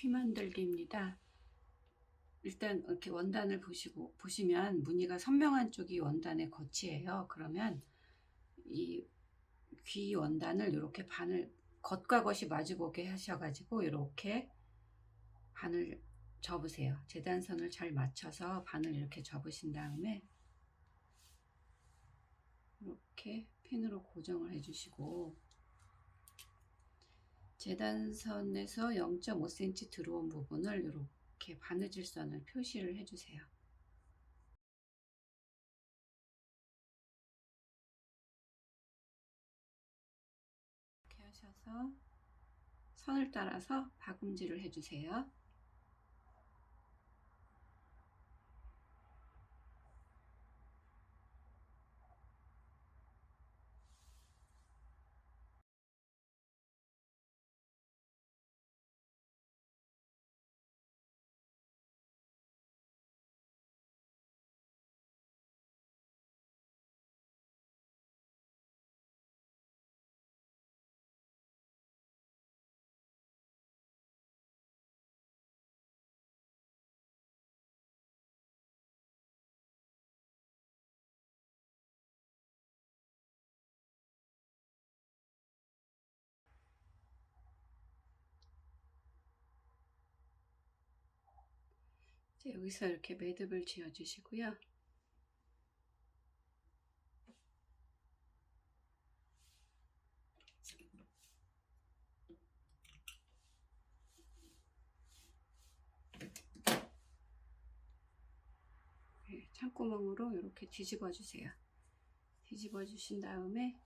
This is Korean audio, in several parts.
귀 만들기입니다. 일단 이렇게 원단을 보시고 보시면 무늬가 선명한 쪽이 원단의 겉이에요. 그러면 이 귀 원단을 이렇게 반을 겉과 겉이 마주보게 하셔가지고 이렇게 반을 접으세요. 재단선을 잘 맞춰서 반을 이렇게 접으신 다음에 이렇게 핀으로 고정을 해주시고 재단선에서 0.5cm 들어온 부분을 이렇게 바느질선을 표시를 해주세요. 이렇게 하셔서 선을 따라서 박음질을 해주세요. 이제 여기서 이렇게 매듭을 지어 주시고요. 네, 창구멍으로 이렇게 뒤집어 주세요. 뒤집어 주신 다음에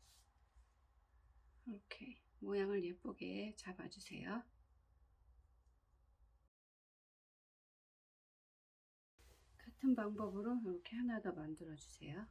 이렇게 모양을 예쁘게 잡아 주세요. 같은 방법으로 이렇게 하나 더 만들어 주세요.